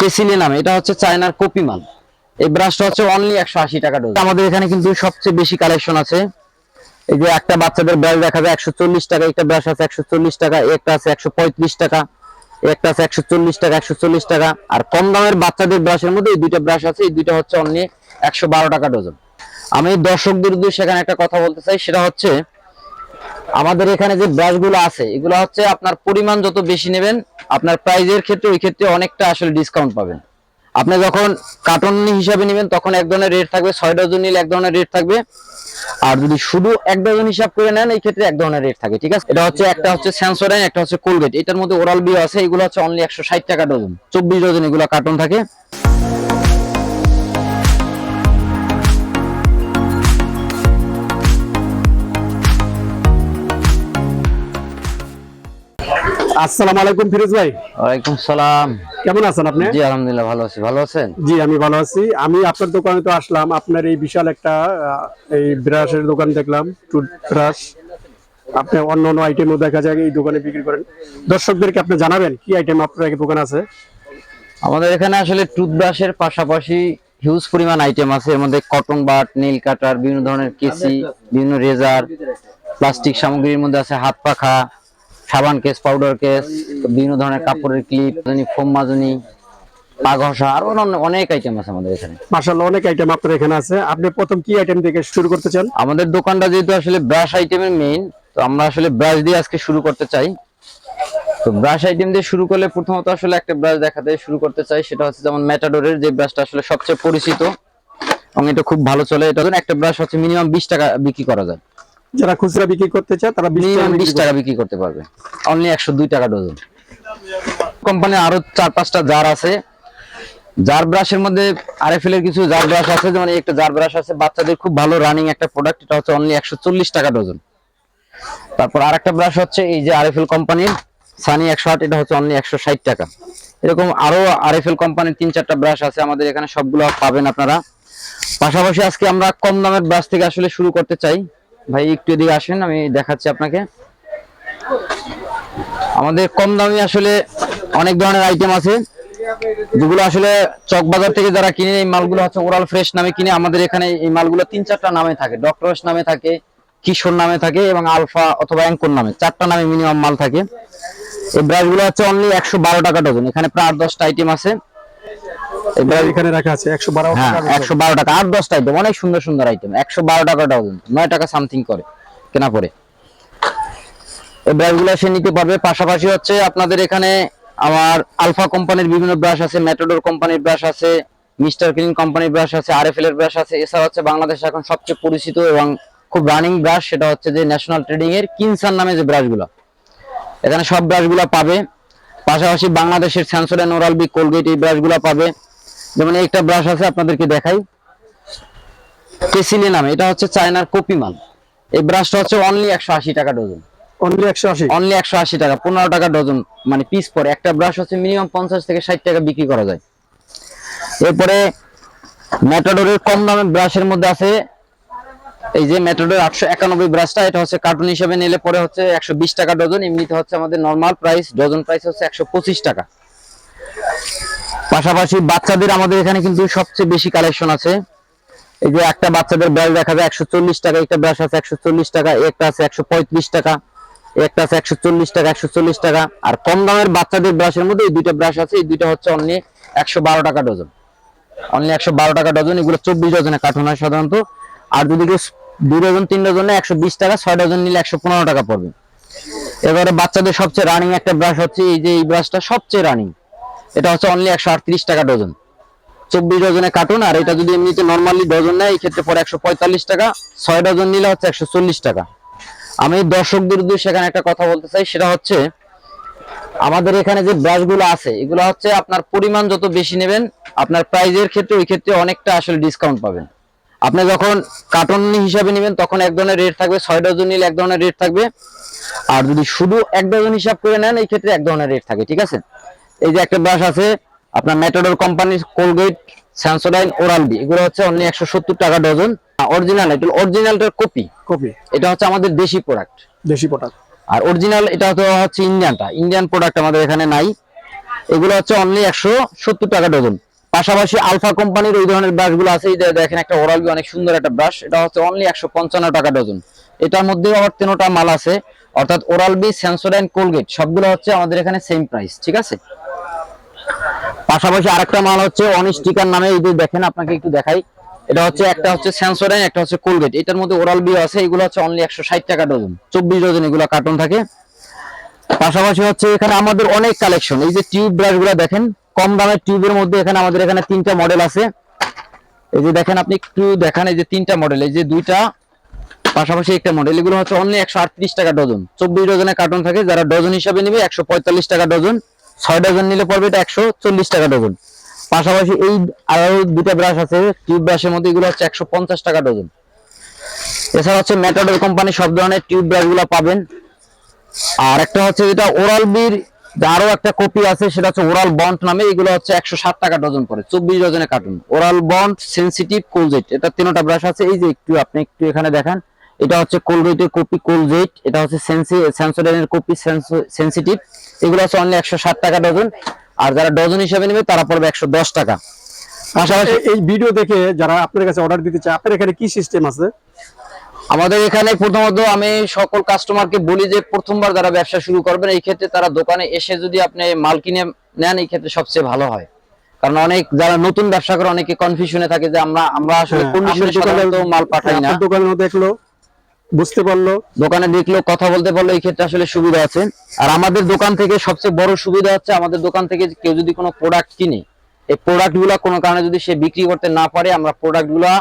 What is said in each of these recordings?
কেসিলি নামে, এটা হচ্ছে চায়নার কপি মাল এই ব্রাশটা হচ্ছে অনলি একশো আশি টাকা ডোজ আমাদের এখানে কিন্তু সবচেয়ে বেশি কালেকশন আছে। এই যে একটা বাচ্চাদের ব্রাশ দেখা যায় একশো চল্লিশ টাকা, একটা ব্রাশ আছে একশো চল্লিশ টাকা, একটা আছে একশো পঁয়ত্রিশ টাকা, একটা আছে একশো চল্লিশ টাকা, একশো চল্লিশ টাকা। আর কম দামের বাচ্চাদের ব্রাশের মধ্যে এই দুইটা ব্রাশ আছে, এই দুইটা হচ্ছে অনলি একশো বারো টাকা ডজন আমি দর্শকদের উদ্দেশ্যে সেখানে একটা কথা বলতে চাই, সেটা হচ্ছে আমাদের এখানে যে ব্রাশগুলো আছে, এগুলো হচ্ছে আপনার পরিমাণ যত বেশি নেবেন, আপনার প্রাইজের ক্ষেত্রে ওই ক্ষেত্রে অনেকটা আসলে ডিসকাউন্ট পাবেন। আপনি যখন কার্টন হিসাবে নেবেন, তখন এক ধরনের রেট থাকবে, ছয় ডজন নিলে এক ধরনের রেট থাকবে। আর যদি শুধু এক ডজন হিসাব করে নেন, এই ক্ষেত্রে এক ধরনের রেট থাকে, ঠিক আছে? এটা হচ্ছে একটা হচ্ছে সেন্সোডাইন একটা হচ্ছে কোলগেট এটার মধ্যে ওরাল বিও আছে, এগুলো হচ্ছে অনলি একশো ষাট টাকা ডজন চব্বিশ ডজন এগুলো কার্টন থাকে। আসসালামু আলাইকুম ফিরোজ ভাই। ওয়ালাইকুম সালাম। কেমন আছেন আপনি? জি আলহামদুলিল্লাহ ভালো আছি। ভালো আছেন? জি আমি ভালো আছি। আমি আপনার দোকানে তো আসলাম। আপনার এই বিশাল একটা এই ব্রাশের দোকান দেখলাম টুথব্রাশ। আপনি অন্য অন্য আইটেমও দেখা যায় এই দোকানে বিক্রি করেন। দর্শকদেরকে আপনি জানাবেন কি আইটেম আপনার দোকান আছে? আমাদের এখানে আসলে টুথব্রাশের পাশাপাশি হিউজ পরিমাণ আইটেম আছে। এর মধ্যে কটন বাট নীল কাটার বিভিন্ন ধরনের কেসি বিভিন্ন রেজার প্লাস্টিক সামগ্রীর মধ্যে আছে হাত পাখা সাবান কেস পাউডার কেস বিভিন্ন ধরনের কাপড়ের ক্লিপ ফোম মাজনি আরও অনেক আইটেম আছে আমাদের এখানে। অনেক আইটেম আপনার এখানে আছে। আপনি প্রথম কি আইটেম থেকে শুরু করতে চান? আমাদের দোকানটা যেহেতু আসলে ব্রাশ আইটেমের মেইন তো আমরা আসলে ব্রাশ দিয়ে আজকে শুরু করতে চাই। তো ব্রাশ আইটেম দিয়ে শুরু করলে প্রথমত আসলে একটা ব্রাশ দেখাতে শুরু করতে চাই সেটা হচ্ছে যেমন ম্যাটাডোরের যে ব্রাশটা আসলে সবচেয়ে পরিচিত এবং এটা খুব ভালো চলে। এটা একটা ব্রাশ হচ্ছে মিনিমাম বিশ টাকা বিক্রি করা যায়। যারা খুচরা বিক্রি করতে চায় তারা বিশ টাকা বিক্রি করতে পারবে। অনলি একশো দুই টাকা ডজন কোম্পানি আরও চার পাঁচটা জার আছে। জার ব্রাশের মধ্যে আরএফএল এর কিছু জার ব্রাশ আছে যেমন একটা জার ব্রাশ আছে বাচ্চাদের খুব ভালো রানিং একটা প্রোডাক্ট এটা হচ্ছে অনলি একশো চল্লিশ টাকা ডজন তারপর আরেকটা ব্রাশ হচ্ছে এই যে আরএফএল কোম্পানির সানি একশো আট এটা হচ্ছে অনলি একশো ষাট টাকা। এরকম আরও আরএফএল কোম্পানির তিন চারটা ব্রাশ আছে আমাদের এখানে সবগুলো পাবেন আপনারা। পাশাপাশি আজকে আমরা কম দামের ব্রাশ থেকে আসলে শুরু করতে চাই। ভাই, একটু এদিকে আসেন, আমি দেখাচ্ছি আপনাকে। আমাদের কম দামি আসলে অনেক ধরনের আইটেম আছে। যেগুলো আসলে চক বাজার থেকে যারা কিনে এই মালগুলো হচ্ছে ওরাল ফ্রেশ নামে কিনে, আমাদের এখানে এই মালগুলো তিন চারটা নামে থাকে। ডক্টরস নামে থাকে কিশোর নামে থাকে এবং আলফা অথবা অ্যাঙ্কর নামে। চারটা নামে মিনিমাম মাল থাকে। এই ব্রাশগুলো হচ্ছে অনলি একশো বারো টাকা ডজন এখানে প্রায় আট, দশটা আইটেম আছে। এখানে রাখা আছে হ্যাঁ টাকা টাকা। আইটেম অনেক সুন্দর সুন্দর আইটেম একশো বারো টাকা ডজন নয় টাকা সামথিং করে কেনা পরে এই ব্রাশগুলো সে নিতে পারবে। পাশাপাশি হচ্ছে আপনাদের এখানে আমার আলফা কোম্পানির বিভিন্ন ব্রাশ আছে ম্যাটাডোর কোম্পানির ব্রাশ আছে মিস্টার ক্লিন কোম্পানির ব্রাশ আছে আরএফএল এর ব্রাশ আছে। এছাড়া হচ্ছে বাংলাদেশে এখন সবচেয়ে পরিচিত এবং খুব রানিং ব্রাশ সেটা হচ্ছে যে ন্যাশনাল ট্রেডিং এর কিনসান নামে যে ব্রাশগুলো এখানে সব ব্রাশগুলো পাবে। পাশাপাশি বাংলাদেশের স্যামসন ওরাল বি কোলগেট এই ব্রাশগুলো পাবে। যেমন একটা ব্রাশ আছে আপনাদেরকে দেখাই। কেসিলি নামে এটা হচ্ছে চায়নার কপি মাল। এই ব্রাশটা হচ্ছে অনলি একশো আশি টাকা ডজন অনলি একশো আশি? অনলি একশো আশি টাকা পনেরো টাকা ডজন মানে পিস পরে। একটা ব্রাশ হচ্ছে মিনিমাম পঞ্চাশ থেকে ষাট টাকা বিক্রি করা যায়। এরপরে ম্যাটাডোরের কম দামের ব্রাশের মধ্যে আছে এই যে ম্যাটাডোর আটশো একানব্বই ব্রাশটা এটা হচ্ছে কার্টুন হিসেবে নিলে পরে হচ্ছে একশো বিশ টাকা ডজন এমনিতে হচ্ছে আমাদের নর্মাল প্রাইস ডজন প্রাইস হচ্ছে একশো পঁচিশ টাকা। পাশাপাশি বাচ্চাদের আমাদের এখানে কিন্তু সবচেয়ে বেশি কালেকশন আছে। এই যে একটা বাচ্চাদের ব্রাশ দেখা যায় একশো চল্লিশ টাকা, একটা ব্রাশ আছে একশো চল্লিশ টাকা, একটা আছে একশো পঁয়ত্রিশ টাকা, একটা আছে একশো চল্লিশ টাকা, একশো চল্লিশ টাকা। আর কম দামের বাচ্চাদের ব্রাশের মধ্যে এই দুইটা ব্রাশ আছে, এই দুইটা হচ্ছে অনলি একশো বারো টাকা ডজন অনলি একশো বারো টাকা ডজন এগুলো চব্বিশ ডজনে কার্টুন হয় সাধারণত। আর যদি কেউ দুই ডজন তিন ডজনে একশো বিশ টাকা, ছয় ডজন নিলে একশো পনেরো টাকা পড়বে। এবারে বাচ্চাদের সবচেয়ে রানিং একটা ব্রাশ হচ্ছে এই যে এই ব্রাশটা সবচেয়ে রানিং এটা হচ্ছে অনলি একশো আটত্রিশ টাকা ডজন চব্বিশ ডজনে কার্টুন আর এটা যদি এমনিতে নর্মালি ডজন নেয়, এই ক্ষেত্রে পরে একশো পঁয়তাল্লিশ টাকা। ছয় ডজন নিলে হচ্ছে একশো চল্লিশ টাকা। আমি দর্শকদের উদ্দেশ্যে সেখানে একটা কথা বলতে চাই, সেটা হচ্ছে, আমাদের এখানে যে ব্রাশগুলো আছে, এগুলো হচ্ছে আপনার পরিমাণ যত বেশি নেবেন, আপনার প্রাইজের ক্ষেত্রে ওই ক্ষেত্রে অনেকটা আসলে ডিসকাউন্ট পাবেন। আপনি যখন কার্টন হিসাবে নেবেন, তখন এক ধরনের রেট থাকবে, ছয় ডজন নিলে এক ধরনের রেট থাকবে। আর যদি শুধু এক ডজন হিসাব করে নেন, এই ক্ষেত্রে এক ধরনের রেট থাকে, ঠিক আছে? এই যে একটা ব্রাশ আছে আপনার ম্যাটাডোর কোম্পানির কোলগেট স্যামসোডাইন ওরাল বি এগুলো হচ্ছে অনলি একশো সত্তর টাকা ডজন। অরিজিনাল এটা অরিজিনালটার কপি কপি এটা হচ্ছে আমাদের দেশি প্রোডাক্ট দেশি প্রোডাক্ট আর অরিজিনাল এটা তো হচ্ছে ইন্ডিয়ানটা ইন্ডিয়ান প্রোডাক্ট আমাদের এখানে নাই। এগুলো হচ্ছে অনলি একশো সত্তর টাকা ডজন। পাশাপাশি আলফা কোম্পানির ওই ধরনের ব্রাশগুলো আছে। এই দেখেন একটা ওরাল বি অনেক সুন্দর একটা ব্রাশ। এটা হচ্ছে অনলি একশো পঞ্চান্ন টাকা ডজন। এটার মধ্যে আবার তিনোটা মাল আছে। অর্থাৎ ওরাল বি সেন্সোডাইন কোলগেট সবগুলো হচ্ছে আমাদের এখানে সেম প্রাইস ঠিক আছে? পাশাপাশি আরেকটা মাল হচ্ছে অন স্টিকার নামে, এই দেখেন, আপনাকে একটু দেখাই। এটা হচ্ছে, একটা হচ্ছে সেন্সোডাইন একটা হচ্ছে কোলগেট এটার মধ্যে ওরাল বি আছে, এগুলো হচ্ছে অনলি একশো ষাট টাকা ডজন। চব্বিশ ডজন এগুলো কার্টন থাকে। পাশাপাশি হচ্ছে এখানে আমাদের অনেক কালেকশন এই যে টিউব ব্রাশগুলো দেখেন, কম দামের টিউবের মধ্যে এখানে আমাদের এখানে তিনটা মডেল আছে। এই যে দেখেন, আপনি একটু দেখান, এই যে তিনটা মডেল এই যে দুইটা, পাশাপাশি একটা মডেল এগুলো হচ্ছে অনলি একশো আটত্রিশ টাকা ডজন। চব্বিশ ডজনের কার্টন থাকে, যারা ডজন হিসাবে নিবে, একশো টাকা ডজন। ছয় ডজন নিলে পড়বে এটা একশো চল্লিশ টাকা ডজন। পাশাপাশি এই আরও দুটা ব্রাশ আছে টিউব ব্রাশের মধ্যে এগুলো হচ্ছে একশো পঞ্চাশ টাকা ডজন। এছাড়া হচ্ছে ম্যাটাডোর কোম্পানি সব ধরনের টিউব ব্রাশগুলো পাবেন। আর একটা হচ্ছে যেটা ওরাল বির আরও একটা কপি আছে, সেটা হচ্ছে ওরাল বন্ড নামে, এগুলো হচ্ছে একশো ষাট টাকা ডজন পড়ে, চব্বিশ ডজনের carton oral bond sensitive Colgate এটা তিনটা ব্রাশ আছে। এই যে একটু আপনি একটু এখানে দেখান এটা হচ্ছে কোলগেটের কপি কোলজেট এটা হচ্ছে সেন্সি কপি সেন্সিটিভ এগুলো হচ্ছে অনলি একশো ষাট টাকা ডজন আর যারা ডজন হিসেবে নেবে তারা পড়বে একশো দশ টাকা। পাশাপাশি এই- ভিডিও দেখে যারা আপনার কাছে অর্ডার দিতে চায় আপনার এখানে কি সিস্টেম আছে? আমাদের এখানে প্রথমত আমি সকল কাস্টমারকে বলি যে প্রথমবার যারা ব্যবসা শুরু করবেন এই ক্ষেত্রে তারা দোকানে এসে যদি আপনি মাল কিনে নেন এই ক্ষেত্রে সবচেয়ে ভালো হয়। কারণ অনেক যারা নতুন ব্যবসা করে অনেকে কনফিউশনে থাকে যে আমরা আমরা আসলে হ্যাঁ, দোকানে- মাল পাঠাই না। আপনার দোকানে দেখল বুঝতে পারল। দোকানে দেখল, কথা বলতে পারল, এই ক্ষেত্রে আসলে সুবিধা আছে। আর আমাদের দোকান থেকে সবচেয়ে বড় সুবিধা হচ্ছে আমাদের দোকান থেকে কেউ যদি কোনো প্রোডাক্ট কিনে, এই প্রোডাক্টগুলা কোনো কারণে যদি সে বিক্রি করতে না পারে, আমরা প্রোডাক্টগুলা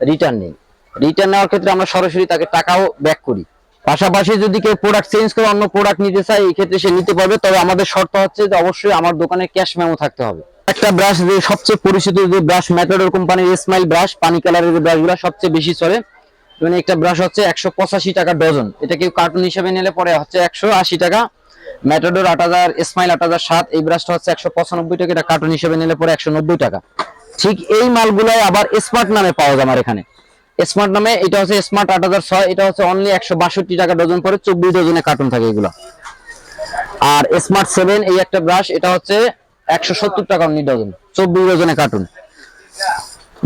রিটার্ন নিই। রিটার্ন নেওয়ার ক্ষেত্রে আমরা সরাসরি তাকে টাকাও ব্যাক করি। পাশাপাশি যদি কেউ প্রোডাক্ট চেঞ্জ করে অন্য প্রোডাক্ট নিতে চায়, এই ক্ষেত্রে সে নিতে পারবে। তবে আমাদের শর্ত হচ্ছে যে অবশ্যই আমার দোকানে ক্যাশ মেমো থাকতে হবে। একটা ব্রাশ যে সবচেয়ে পরিচিত যে ব্রাশ ম্যাটাডোর কোম্পানির স্মাইল ব্রাশ পানি কালারের যে ব্রাশগুলো সবচেয়ে বেশি চলে মানে একটা ব্রাশ হচ্ছে একশো পঁচাশি টাকা ডজন। এটা কেউ কার্টুন হিসেবে নিলে পরে হচ্ছে একশো আশি টাকা। ম্যাটাডোর আট হাজার স্মাইল আট হাজার, সাত, এই ব্রাশটা হচ্ছে একশো পঁচানব্বই টাকা, এটা কার্টুন হিসেবে নিলে পরে একশো নব্বই টাকা। ঠিক এই মালগুলাই আবার স্মার্ট নামে পাওয়া যায় আমার এখানে। স্মার্ট নামে, এটা হচ্ছে স্মার্ট আট হাজার ছয়, এটা হচ্ছে অনলি একশো বাষট্টি টাকা ডজন পরে চব্বিশ ডজনে কার্টুন থাকে এগুলো। আর স্মার্ট সেভেন এই একটা ব্রাশ এটা হচ্ছে একশো সত্তর টাকা অনলি ডজন, চব্বিশ ডজনে কার্টুন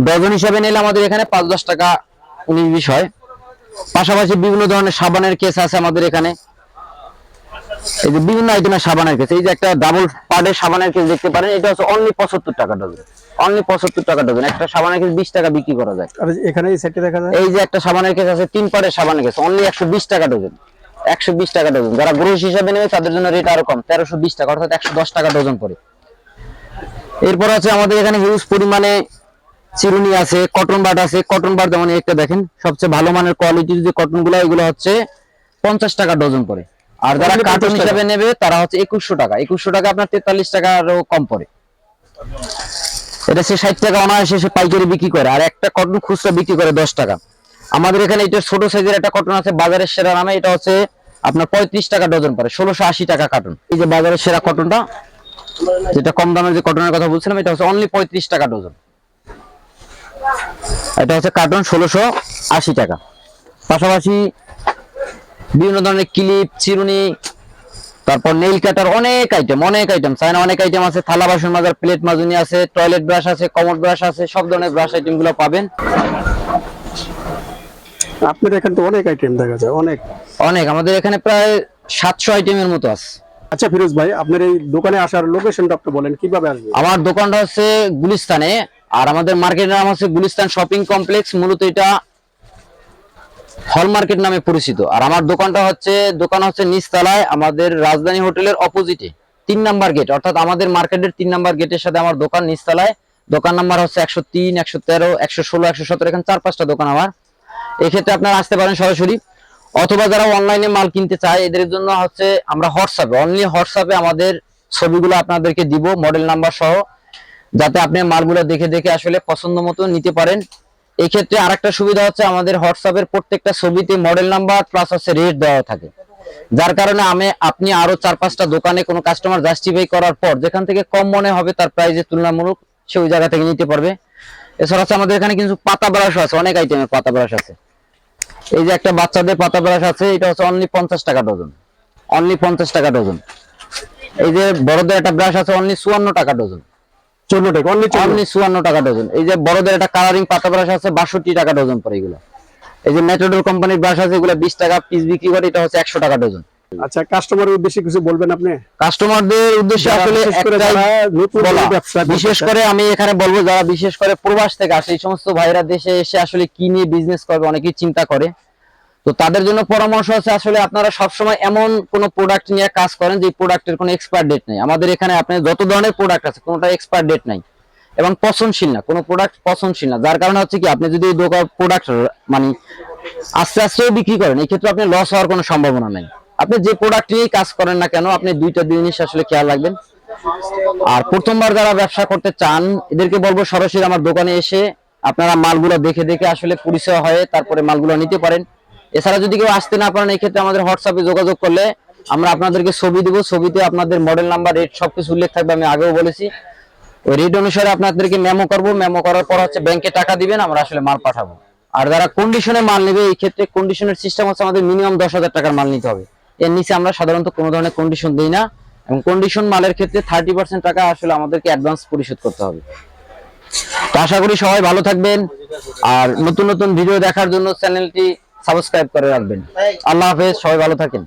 ডজন হিসাবে নিলে আমাদের এখানে পাঁচ দশ টাকা উনিশ বিশ হয়। পাশাপাশি বিভিন্ন ধরনের সাবানের কেস আছে আমাদের এখানে। এই যে বিভিন্ন আইটেমের সাবানের কেস এই যে একটা ডাবল পার্টের সাবানের কেস দেখতে পারেন এটা হচ্ছে অনলি পঁচাত্তর টাকা ডজন অনলি পঁচাত্তর টাকা ডজন একটা সাবানের কেস বিশ টাকা বিক্রি করা যায়। এখানে এই সেটে দেখা যায়? এই যে একটা সাবানের কেস আছে তিন পাড়ের সাবানের কেস অনলি একশো বিশ টাকা ডজন একশো বিশ টাকা ডজন যারা গ্রোস হিসাবে নেবে তাদের জন্য রেট আরও কম তেরোশো বিশ টাকা অর্থাৎ একশো দশ টাকা ডজন পড়ে এরপর আছে আমাদের এখানে হিউজ পরিমাণে চিরুনি আছে কটন বাট আছে। কটন বাট যেমন একটা দেখেন সবচেয়ে ভালো মানের কোয়ালিটির যে কটনগুলো এগুলো হচ্ছে পঞ্চাশ টাকা ডজন পড়ে আর যারা কার্টন হিসাবে নেবে তারা হচ্ছে একুশশো টাকা। একুশশো টাকা আপনার তেতাল্লিশ টাকা আরও কম পড়ে। এটা সে ষাট টাকা অনায়াসে সে পাইকারি বিক্রি করে আর একটা কটন খুচরা বিক্রি করে দশ টাকা। আমাদের এখানে এটা ছোট সাইজের একটা কটন আছে বাজারের সেরা নামে এটা হচ্ছে আপনার পঁয়ত্রিশ টাকা ডজন পড়ে ষোলোশো আশি টাকা কার্টন এই যে বাজারের সেরা কটনটা যেটা কম দামের যে কটনের কথা বলছিলাম এটা হচ্ছে অনলি পঁয়ত্রিশ টাকা ডজন এটা হচ্ছে কার্টন ষোলোশো আশি টাকা। পাশাপাশি বিভিন্ন ধরনের ক্লিপ চিরুনি তারপর নেইল কাটার অনেক আইটেম অনেক আইটেম চায়না অনেক আইটেম আছে থালা বাসন মাজার প্লেট মাজুনি আছে টয়লেট ব্রাশ আছে কমোড ব্রাশ আছে সব ধরনের ব্রাশ আইটেমগুলো পাবেন। আপনার এখানে তো অনেক আইটেম দেখা যায় অনেক। অনেক আমাদের এখানে প্রায় সাতশো আইটেমের মতো আছে। আচ্ছা ফিরোজ ভাই আপনার এই দোকানে আসার লোকেশনটা আপনি বলেন কীভাবে আসবে আমার দোকানটা হচ্ছে গুলিস্তানে আর আমাদের মার্কেটের নাম হচ্ছে গুলিস্তান শপিং কমপ্লেক্স মূলত এটা হল মার্কেট নামে পরিচিত। আর আমার দোকানটা হচ্ছে, দোকান হচ্ছে নিচতলায় আমাদের রাজধানী হোটেলের অপোজিটে তিন নাম্বার গেট অর্থাৎ আমাদের মার্কেটের তিন নাম্বার গেটের সাথে আমার দোকান নিচতলায়। দোকান নাম্বার হচ্ছে একশো তিন, একশো তেরো, একশো ষোলো, একশো সতেরো, এখানে চার পাঁচটা দোকান আমার। এক্ষেত্রে আপনারা আসতে পারেন সরাসরি। অথবা যারা অনলাইনে মাল কিনতে চায়, এদের জন্য হচ্ছে আমরা হোয়াটসঅ্যাপে অনলি হোয়াটসঅ্যাপে আমাদের ছবিগুলো আপনাদেরকে দিব মডেল নাম্বার সহ। যাতে আপনি মালগুলো দেখে দেখে আসলে পছন্দ মতো নিতে পারেন। এই ক্ষেত্রে আরেকটা সুবিধা হচ্ছে আমাদের হোয়াটসঅ্যাপের প্রত্যেকটা ছবিতে মডেল নাম্বার প্লাস হচ্ছে রেট দেওয়া থাকে। যার কারণে আমি, আপনি আরও চার পাঁচটা দোকানে কোনো কাস্টমার জাস্টিফাই করার পর, যেখান থেকে কম মনে হবে তার প্রাইজের তুলনামূলক সে ওই জায়গা থেকে নিতে পারবে। এছাড়া হচ্ছে আমাদের এখানে কিন্তু পাতা ব্রাশ আছে, অনেক আইটেমের পাতা ব্রাশ আছে। এই যে একটা বাচ্চাদের পাতা ব্রাশ আছে, এটা হচ্ছে অনলি পঞ্চাশ টাকা ডজন অনলি পঞ্চাশ টাকা ডজন এই যে বড়দের একটা ব্রাশ আছে অনলি চুয়ান্ন টাকা ডজন চোদ্দ টাকা অনলি অনলি চুয়ান্ন টাকা ডজন। এই যে বড়দের একটা কালারিং পাতা ব্রাশ আছে বাষট্টি টাকা ডজন পরে এগুলো। এই যে মেট্রোডল কোম্পানির ব্রাশ আছে এগুলো বিশ টাকা পিস বিক্রি করে এটা হচ্ছে একশো টাকা ডজন। আচ্ছা কাস্টমারের উদ্দেশ্যে কিছু বলবেন আপনি? কাস্টমারদের উদ্দেশ্যে আসলে বিশেষ। করে আমি এখানে বলব যারা বিশেষ করে প্রবাস থেকে আসে এই সমস্ত ভাইরা দেশে এসে আসলে কি নিয়ে বিজনেস করবে অনেকেই চিন্তা করে। তো তাদের জন্য পরামর্শ আছে আসলে আপনারা সবসময় এমন কোন প্রোডাক্ট নিয়ে কাজ করেন যে প্রোডাক্টের কোনো এক্সপায়ার ডেট নেই। আমাদের এখানে আপনি যত ধরনের প্রোডাক্ট আছে কোনোটা এক্সপায়ার ডেট নাই এবং পছন্দশীল না, কোনো প্রোডাক্ট পছন্দশীল না। যার কারণে হচ্ছে কি, আপনি যদি দোকান প্রোডাক্ট মানে আস্তে আস্তেও বিক্রি করেন, এই ক্ষেত্রে আপনি লস হওয়ার কোনো সম্ভাবনা নেই। আপনি যে প্রোডাক্ট নিয়েই কাজ করেন না কেন, আপনি দুইটা জিনিস আসলে খেয়াল রাখবেন। আর প্রথমবার যারা ব্যবসা করতে চান, এদেরকে বলব সরাসরি আমার দোকানে এসে আপনারা মালগুলো দেখে দেখে আসলে পরিচয় হয়ে তারপরে মালগুলো নিতে পারেন। এছাড়া যদি কেউ আসতে না পারেন এই ক্ষেত্রে আমাদের হোয়াটসঅ্যাপে যোগাযোগ করলে আমরা আপনাদেরকে ছবি দেবো। ছবিতে আপনাদের মডেল নাম্বার রেট সবকিছু উল্লেখ থাকবে, আমি আগেও বলেছি। ওই রেট অনুসারে আপনাদেরকে মেমো করব। মেমো করার পর হচ্ছে ব্যাংকে টাকা দিবেন, আমরা আসলে মাল পাঠাবো। আর যারা কন্ডিশনে মাল নেবে, এই ক্ষেত্রে কন্ডিশনের সিস্টেম হচ্ছে আমাদের মিনিমাম দশ হাজার টাকার মাল নিতে হবে। এর নিচে আমরা সাধারণত কোনো ধরনের কন্ডিশন দিই না। এবং কন্ডিশন মালের ক্ষেত্রে থার্টি পার্সেন্ট টাকা আসলে আমাদেরকে অ্যাডভান্স পরিশোধ করতে হবে। তো আশা করি সবাই ভালো থাকবেন। আর নতুন নতুন ভিডিও দেখার জন্য চ্যানেলটি সাবস্ক্রাইব করে রাখবেন। আল্লাহ হাফেজ সবাই ভালো থাকেন।